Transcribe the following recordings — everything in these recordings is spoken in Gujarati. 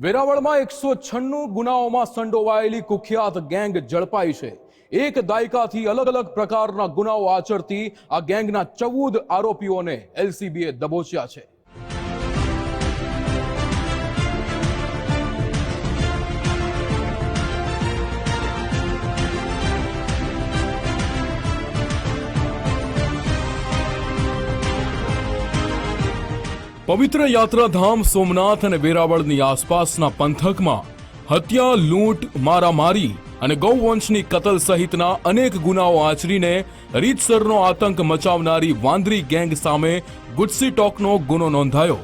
વેરાવળમાં એકસો છન્નું ગુનાઓમાં સંડોવાયેલી કુખ્યાત ગેંગ ઝડપાઈ છે. એક દાયકાથી અલગ અલગ પ્રકારના ગુનાઓ આચરતી આ ગેંગના ચૌદ આરોપીઓને એલસીબીએ દબોચ્યા છે. પવિત્ર યાત્રાધામ સોમનાથ અને વેરાવળની આસપાસના પંથકમાં હત્યા, લૂંટ, મારામારી અને ગૌવંશની કતલ સહિતના અનેક ગુનાઓ આચરીને રીતસરનો આતંક મચાવનારી વાંદરી ગેંગ સામે ગુજસી ટોકનો ગુનો નોંધાયો.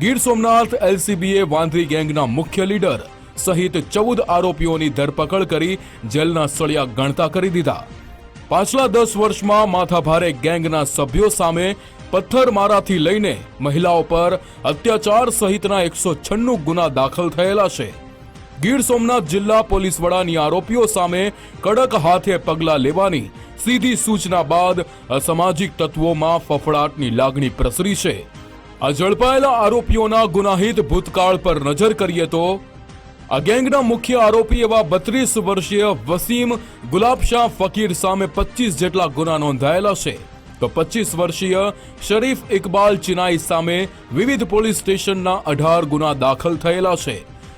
ગીર સોમનાથ એલસીબીએ વાંદરી ગેંગના મુખ્ય લીડર સહિત ચૌદ આરોપીઓની ધરપકડ કરી જેલના સળિયા ગણતા કરી દીધા. પાછલા દસ વર્ષમાં માથાભારે ગેંગના સભ્યો સામે પથ્થરમારાથી લઈને મહિલાઓ પર અત્યાચાર સહિતના એકસો છન્નું ગુના દાખલ થયેલા છે. ગીર સોમનાથ જિલ્લા પોલીસ વડાની આરોપીઓ સામે કડક હાથે પગલાં લેવાની સીધી સૂચના બાદ અસામાજિક તત્વોમાં ફફડાટની લાગણી પ્રસરી છે. આ ઝડપાયેલા આરોપીઓના ગુનાહિત ભૂતકાળ પર નજર કરીએ તો, આ ગેંગના મુખ્ય આરોપી એવા બત્રીસ વર્ષીય વસીમ ગુલાબશાહ ફકીર સામે પચીસ જેટલા ગુના નોંધાયેલા છે. તો પચીસ વર્ષીય શરીફ ઇકબાલ ચિનાઈ સામે વિવિધ પોલીસ સ્ટેશનના અઢાર ગુના દાખલ થયેલા છે.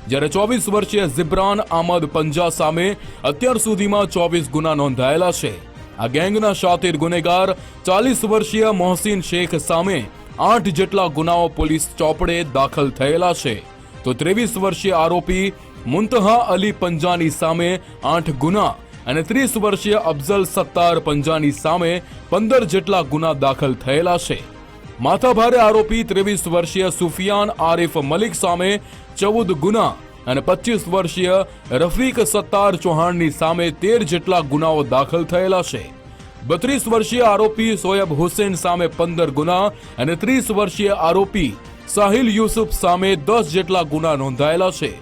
જ્યારે ચોવીસ વર્ષીય ઝિબ્રાન આમદ પંજા સામે અત્યાર સુધીમાં ચોવીસ ગુના નોંધાયેલા છે. આ ગેંગના શાતિર ગુનેગાર ચાલીસ વર્ષીય મોહસિન શેખ સામે આઠ જેટલા ગુનાઓ પોલીસ ચોપડે દાખલ થયેલા છે. તો ત્રેવીસ વર્ષીય આરોપી મુંતહા અલી પંજાની સામે આઠ ગુના અને ત્રીસ વર્ષીય અફઝલ સત્તાર પંજાની સામે પંદર જેટલા ગુના દાખલ થયેલા છે. માથાભારે આરોપી ત્રેવીસ વર્ષીય સુફિયાન આરિફ મલિક સામે ચૌદ ગુના અને પચીસ વર્ષીય રફીક સત્તાર ચૌહાણની સામે તેર જેટલા ગુનાઓ દાખલ થયેલા છે. બત્રીસ વર્ષીય આરોપી સોયબ હુસેન સામે પંદર ગુના અને ત્રીસ વર્ષીય આરોપી સાહિલ યુસુફ સામે દસ જેટલા ગુના નોંધાયેલા છે.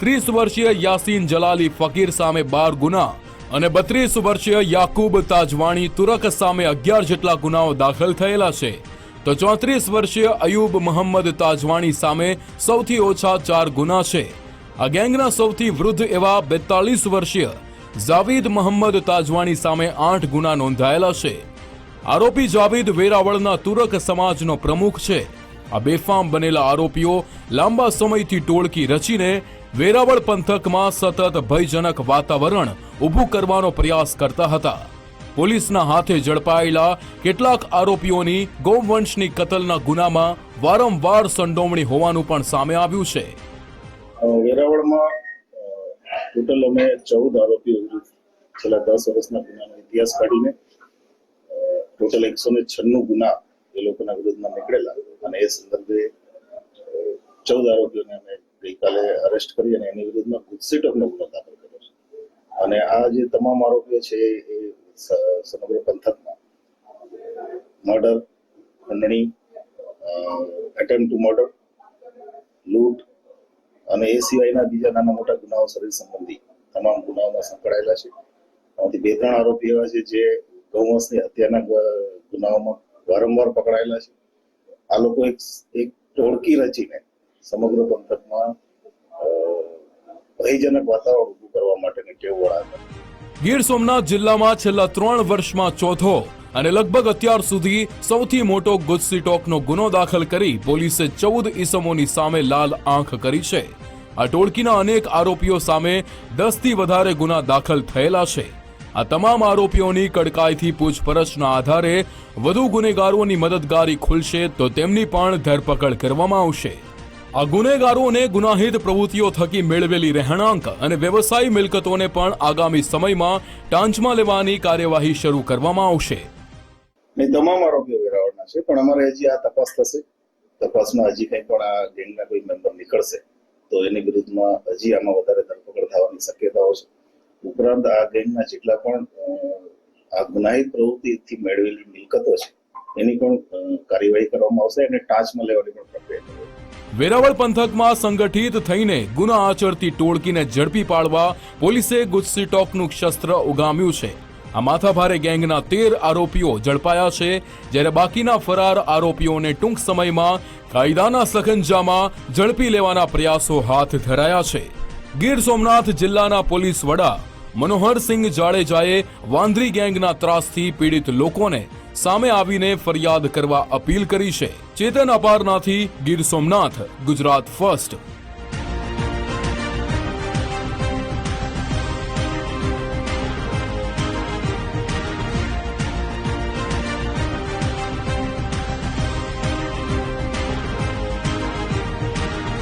ત્રીસ વર્ષીય યાસીન જલાલી ફકીર સામે બાર ગુના અને બત્રીસ વર્ષીય યાકુબ તાજવાણી તુરક સામે અગિયાર જેટલા ગુનાઓ દાખલ થયેલા છે. તો ચોત્રીસ વર્ષીય અયુબ મોહમ્મદ તાજવાણી સામે સૌથી ઓછા ચાર ગુના છે. આ ગેંગના સૌથી વૃદ્ધ એવા બેતાલીસ વર્ષીય જાવીદ મોહમ્મદ તાજવાણી સામે આઠ ગુના નોંધાયેલા છે. આરોપી જાવીદ વેરાવળના તુરક સમાજનો પ્રમુખ છે. આ બેફામ બનેલા આરોપીઓ લાંબા સમયથી ટોળકી રચીને વેરાવળ પંથકમાં સતત ભયજનક વાતાવરણ ઊભું કરવાનો પ્રયાસ કરતા હતા. પોલીસના હાથે ઝડપાયેલા કેટલાક આરોપીઓની ગૌવંશની કતલના ગુનામાં વારંવાર સંડોવણી હોવાનું પણ સામે આવ્યું છે. વેરાવળમાં ટોટલ અમે ચૌદ આરોપીઓ છેલ્લા દસ વર્ષના ગુનાનો ઇતિહાસ કાઢીને ટોટલ એકસો ને છન્નું ગુના એ લોકોના વિરુદ્ધમાં નીકળેલા. અને એ સંદર્ભે ચૌદ આરોપીઓને અમે ગઈકાલે અરેસ્ટ કરી અને એની વિરુદ્ધમાં ગુજસીટકનો ગુનો દાખલ કર્યો છે. અને આ જે તમામ આરોપીઓ છે, એ સમગ્ર પંથકમાં મર્ડર, ખંડણી એટેમ્પ ટુ મર્ડર લૂંટ અને એ સિવાયના બીજા નાના મોટા ગુનાઓ શરીર સંબંધી તમામ ગુનાઓમાં સંકળાયેલા છે. આમાંથી બે ત્રણ આરોપી એવા છે જે ગૌવંશની હત્યાના ગુનાઓમાં વારંવાર પકડાયેલા છે. આ લોકો એક એક ટોળકી રચીને સમગ્ર પંથકમાં ભયજનક વાતાવરણ ઊભું કરવા માટેની ટેવ વળાતા ગીર સોમનાથ જિલ્લામાં છેલ્લા ત્રણ વર્ષમાં ચોથો અને લગભગ અત્યાર સુધી સૌથી મોટો ગુજસી ટોકનો ગુનો દાખલ કરી પોલીસે ચૌદ ઈસમોની સામે લાલ આંખ કરી છે. આ ટોળકીના અનેક આરોપીઓ સામે દસથી વધારે ગુના દાખલ થયેલા છે. આ તમામ આરોપીઓની કડકાઈથી પૂછપરછના આધારે વધુ ગુનેગારોની મદદગારી ખુલશે તો તેમની પણ ધરપકડ કરવામાં આવશે. આ ગુનેગારોને ગુનાહિત પ્રવૃત્તિઓ થકી મેળવેલી રહેણાંક અને વ્યવસાયી મિલકતોને પણ આગામી સમયમાં ટાંચમાં લેવાની કાર્યવાહી શરૂ કરવામાં આવશે. તમામ આરોપીઓ વેરાવળના છે, પણ અમારે હજી આ તપાસ થશે. તપાસમાં હજી કંઈ પણ આ ગેંગના કોઈ મેમ્બર નીકળશે, તો એની વિરુદ્ધમાં હજી આમાં વધારે ધરપકડ થવાની શક્યતાઓ છે. ઉપરાંત આ ગેંગના જેટલા પણ આ ગુનાહિત પ્રવૃત્તિથી મેળવેલી મિલકતો છે, એની પણ કાર્યવાહી કરવામાં આવશે અને ટાંચમાં લેવાની પણ પ્રક્રિયા વેરાવળ પંથકમાં સંગઠિત થઈને ગુના આચરતી ટોળકીને ઝડપી પાડવા પોલીસે ગુસ્સી ટોકનું શસ્ત્ર ઉગામ્યું છે. આ માથાભારે ગેંગના તેર આરોપીઓ ઝડપાયા છે, જ્યારે બાકીના ફરાર આરોપીઓને ટૂંક સમયમાં કાયદાના સખંજામાં ઝડપી લેવાના પ્રયાસો હાથ ધરાયા છે. ગીર સોમનાથ જિલ્લાના પોલીસ વડા મનોહરસિંહ જાડેજાએ વાંદરી ગેંગના ત્રાસથી પીડિત લોકોને સામે આવીને ફરિયાદ કરવા અપીલ કરી છે. ચેતન અપારનાથી ગીર સોમનાથ, ગુજરાત ફર્સ્ટ